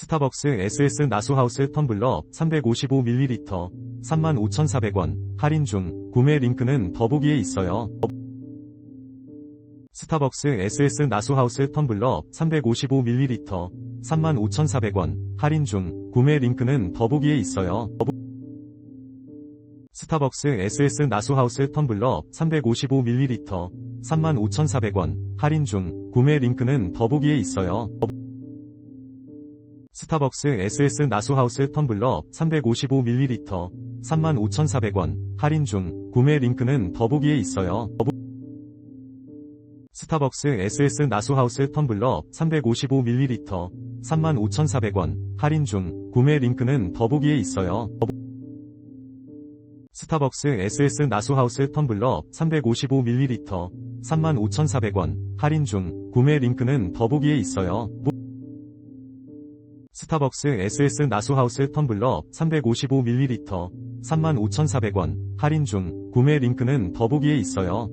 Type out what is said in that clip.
스타벅스 SS 나수하우스 텀블러 355ml 35,400원 할인 중 구매 링크는 더보기에 있어요. 스타벅스 SS 나수하우스 텀블러 355ml 35,400원 할인 중 구매 링크는 더보기에 있어요. 스타벅스 SS 나수하우스 텀블러 355ml 35,400원 할인 중 구매 링크는 더보기에 있어요. 스타벅스 SS 나수하우스 텀블러 355ml 35,400원 할인 중 구매 링크는 더보기에 있어요. 스타벅스 SS 나수하우스 텀블러 355ml 35,400원 할인 중 구매 링크는 더보기에 있어요. 스타벅스 SS 나수하우스 텀블러 355ml 35,400원 할인 중 구매 링크는 더보기에 있어요. 스타벅스 SS 나수하우스 텀블러 355ml 35,400원 할인 중 구매 링크는 더보기에 있어요.